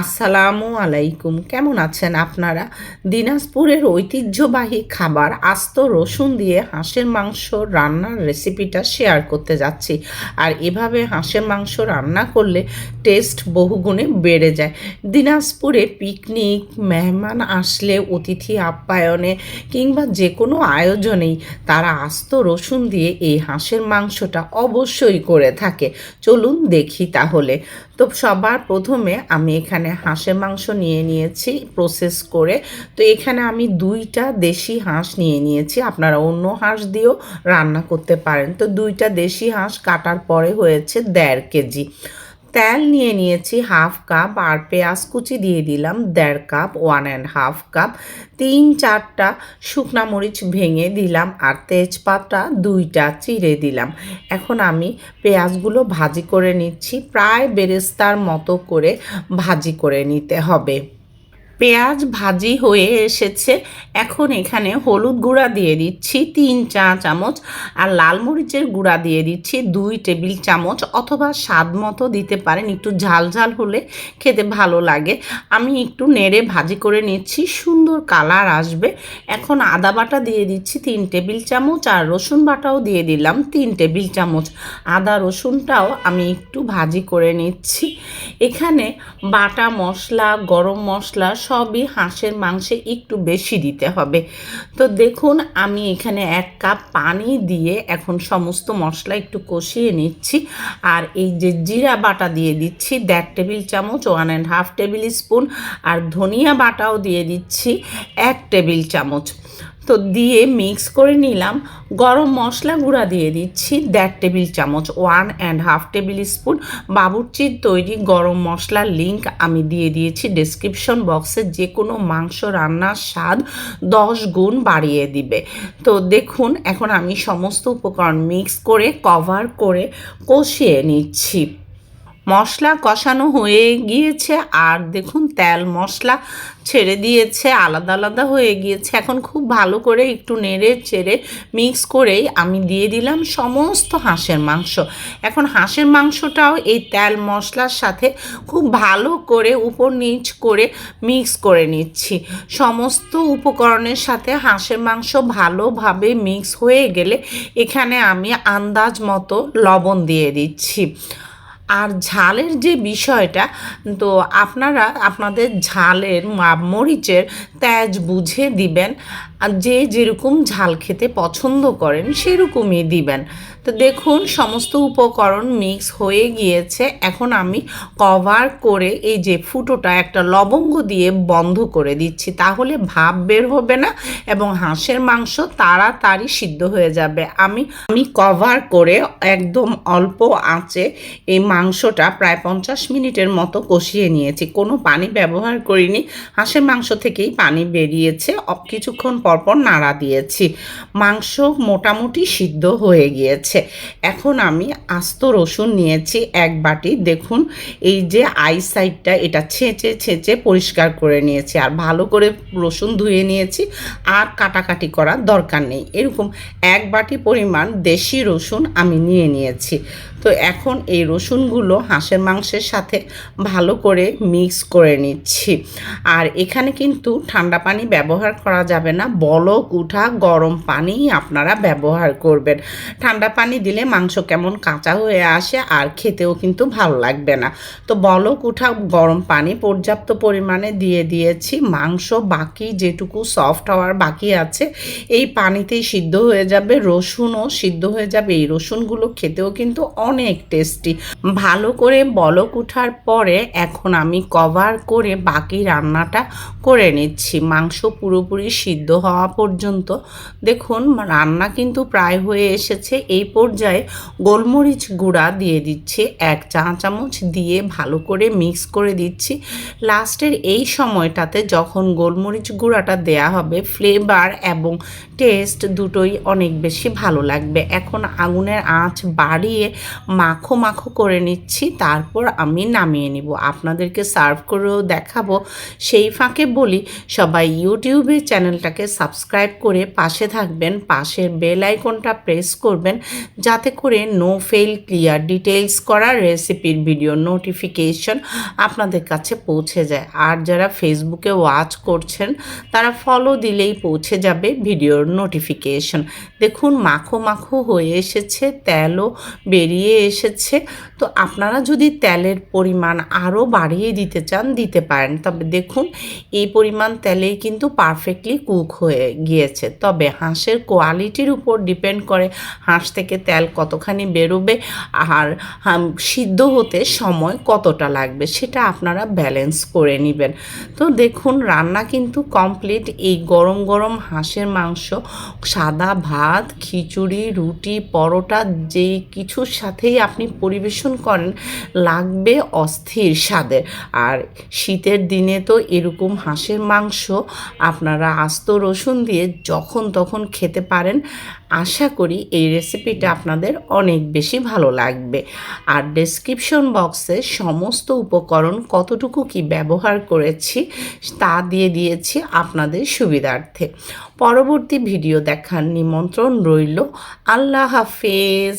আসসালামু আলাইকুম। কেমন আছেন আপনারা? দিনাজপুরের ঐতিহ্যবাহী খাবার আস্ত রসুন দিয়ে হাঁসের মাংস রান্নার রেসিপিটা শেয়ার করতে যাচ্ছি। আর এভাবে হাঁসের মাংস রান্না করলে টেস্ট বহুগুণে বেড়ে যায়। দিনাজপুরে পিকনিক, মেহমান আসলে, অতিথি আপ্যায়নে কিংবা যে কোনো আয়োজনেই তারা আস্ত রসুন দিয়ে এই হাঁসের মাংসটা অবশ্যই করে থাকে। চলুন দেখি তাহলে। তো সবার প্রথমে আমি এখানে হাঁসের মাংস নিয়ে নিয়েছি প্রসেস করে। তো এখানে আমি দুইটা দেশি হাঁস নিয়ে নিয়েছি। আপনারা অন্য হাঁস দিয়েও রান্না করতে পারেন। তো দুইটা দেশি হাঁস কাটার পরে হয়েছে দেড় কেজি। তেল নিয়ে নিয়েছি হাফ কাপ, আর পেঁয়াজ কুচি দিয়ে দিলাম দেড় cup one and half cup. তিন চারটা শুকনা মরিচ ভেঙে দিলাম, আর তেজপাতা দুইটা চিড়ে দিলাম। এখন আমি পেঁয়াজগুলো ভাজি করে নিচ্ছি, প্রায় বেরেস্তার মতো করে ভাজি করে নিতে হবে। পেঁয়াজ ভাজি হয়ে এসেছে। এখন এখানে হলুদ গুঁড়া দিয়ে দিচ্ছি তিন চা চামচ আর লাল মরিচের গুঁড়া দিয়ে দিচ্ছি দুই টেবিল চামচ অথবা স্বাদ মতো দিতে পারেন। একটু ঝাল ঝাল হলে খেতে ভালো লাগে। আমি একটু নেড়ে ভাজি করে নিচ্ছি, সুন্দর কালার আসবে। এখন আদা বাটা দিয়ে দিচ্ছি তিন টেবিল চামচ আর রসুন বাটাও দিয়ে দিলাম তিন টেবিল চামচ। আদা রসুনটাও আমি একটু ভাজি করে নিচ্ছি। এখানে বাটা মশলা, গরম মশলা সবই হাঁসের মাংসে একটু বেশি দিতে হবে। তো দেখুন, আমি এখানে এক কাপ পানি দিয়ে এখন সমস্ত মশলা একটু কষিয়ে নিচ্ছি। আর এই যে জিরা বাটা দিয়ে দিচ্ছি, দেড় টেবিল চামচ one and half tablespoon আর ধনিয়া বাটাও দিয়ে দিচ্ছি, এক টেবিল চামচ। তো দিয়ে মিক্স করে নিলাম। গরম মশলা গুঁড়া দিয়ে দিচ্ছি দেড় টেবিল চামচ one and half tablespoon বাবুর্চির তৈরি গরম মশলার লিঙ্ক আমি দিয়ে দিয়েছি ডেসক্রিপশন বক্সে যে কোনো মাংস রান্নার স্বাদ দশ গুণ বাড়িয়ে দিবে। তো দেখুন, এখন আমি সমস্ত উপকরণ মিক্স করে কভার করে কষিয়ে নিচ্ছি। মশলা কষানো হয়ে গিয়েছে, আর দেখুন তেল মশলা ছেড়ে দিয়েছে, আলাদা আলাদা হয়ে গিয়েছে। এখন খুব ভালো করে একটু নেড়ে চেড়ে মিক্স করেই আমি দিয়ে দিলাম সমস্ত হাঁসের মাংস। এখন হাঁসের মাংসটাও এই তেল মশলার সাথে খুব ভালো করে উপর নিচ করে মিক্স করে নিচ্ছি। সমস্ত উপকরণের সাথে হাঁসের মাংস ভালোভাবে মিক্স হয়ে গেলে এখানে আমি আন্দাজ মতো লবণ দিয়ে দিচ্ছি। আর ঝালের যে বিষয়টা তো আপনারা আপনাদের ঝালের মরিচের তেজ বুঝে দিবেন। আর যে যেরকম ঝাল খেতে পছন্দ করেন, সেরকমই দিবেন। তো দেখুন, সমস্ত উপকরণ মিক্স হয়ে গিয়েছে। এখন আমি কভার করে এই যে ফুটোটা একটা লবঙ্গ দিয়ে বন্ধ করে দিচ্ছি। তাহলে ভাব বের হবে না এবং হাঁসের মাংস তাড়াতাড়ি সিদ্ধ হয়ে যাবে। আমি আমি কভার করে একদম অল্প আঁচে এই মাংসটা প্রায় পঞ্চাশ মিনিটের মতো কষিয়ে নিয়েছি। কোনো পানি ব্যবহার করিনি। হাঁসের মাংস থেকেই পানি বেরিয়েছে। কিছুক্ষণ পরপর নাড়া দিয়েছি। মাংস মোটামুটি সিদ্ধ হয়ে গিয়েছে। এখন আমি আস্ত রসুন নিয়েছি এক বাটি। দেখুন, এই যে আই সাইডটা, এটা ছেঁচে ছেঁচে পরিষ্কার করে নিয়েছি। আর ভালো করে রসুন ধুয়ে নিয়েছি। আর কাটাকাটি করার দরকার নেই। এরকম এক বাটি পরিমাণ দেশি রসুন আমি নিয়ে নিয়েছি। তো এখন এই রসুনগুলো হাঁসের মাংসের সাথে ভালো করে মিক্স করে নিচ্ছি। আর এখানে কিন্তু ঠান্ডা পানি ব্যবহার করা যাবে না। বলক, উঠা, গরম পানি আপনারা ব্যবহার করবেন। ঠান্ডা পানি দিলে মাংস কেমন কাঁচা হয়ে আসে আর খেতেও কিন্তু ভালো লাগবে না। তো বলক, উঠা, গরম পানি পর্যাপ্ত পরিমাণে দিয়ে দিয়েছি। মাংস বাকি যেটুকু সফট হওয়ার বাকি আছে, এই পানিতেই সিদ্ধ হয়ে যাবে। রসুনও সিদ্ধ হয়ে যাবে। এই রসুনগুলো খেতেও কিন্তু অনেক টেস্টি ভালো করে বলক উঠার পরে এখন আমি কভার করে বাকি রান্নাটা করে নিচ্ছি। মাংস পুরোপুরি সিদ্ধ হওয়া পর্যন্ত, দেখুন, রান্না কিন্তু প্রায় হয়ে এসেছে। এই পর্যায়ে গোলমরিচ গুঁড়া দিয়ে দিচ্ছি, এক চা চামচ দিয়ে ভালো করে মিক্স করে দিচ্ছি। লাস্টের এই সময়টাতে যখন গোলমরিচ গুঁড়াটা দেয়া হবে ফ্লেভার এবং টেস্ট দুটোই অনেক বেশি ভালো লাগবে। এখন আগুনের আঁচ বাড়িয়ে মাখো মাখো করে নিচ্ছি, তারপর আমি নামিয়ে নিব। আপনাদেরকে সার্ভ করেও দেখাবো। সেই ফাঁকে বলি, সবাই ইউটিউবে চ্যানেলটাকে সাবস্ক্রাইব করে পাশে থাকবেন, পাশের বেল আইকনটা প্রেস করবেন, যাতে করে নো ফেল ক্লিয়ার ডিটেলস করা রেসিপির ভিডিও নোটিফিকেশন আপনাদের কাছে পৌঁছে যায়। আর যারা ফেসবুকে ওয়াচ করছেন, তারা ফলো দিলেই পৌঁছে যাবে ভিডিওর নোটিফিকেশন দেখুন মাখো মাখো হয়ে এসেছে তেলও বেরিয়ে এসেছে। তো আপনারা যদি তেলের পরিমাণ আরও বাড়িয়ে দিতে চান, দিতে পারেন। তবে দেখুন, এই পরিমাণ তেলেই কিন্তু পারফেক্টলি কুক হয়ে গিয়েছে। তবে হাঁসের কোয়ালিটির উপর ডিপেন্ড করে হাঁস থেকে তেল কতখানি বেরোবে আর সিদ্ধ হতে সময় কতটা লাগবে, সেটা আপনারা ব্যালেন্স করে নেবেন। তো দেখুন, রান্না কিন্তু কমপ্লিট এই গরম গরম হাঁসের মাংস, সাদা ভাত, খিচুড়ি, রুটি, পরোটা, যেই কিছুর সাথেই আপনি পরিবেশন করেন, লাগবে অস্থির স্বাদের আর শীতের দিনে তো এরকম হাঁসের মাংস আপনারা আস্ত রসুন দিয়ে যখন তখন খেতে পারেন। আশা করি এই রেসিপিটা আপনাদের অনেক বেশি ভালো লাগবে। আর ডেসক্রিপশন বক্সে সমস্ত উপকরণ কতটুকু কি ব্যবহার করেছি তা দিয়ে দিয়েছি আপনাদের সুবিধার্থে। পরবর্তী ভিডিও দেখার নিমন্ত্রণ রইল। আল্লাহ হাফেজ!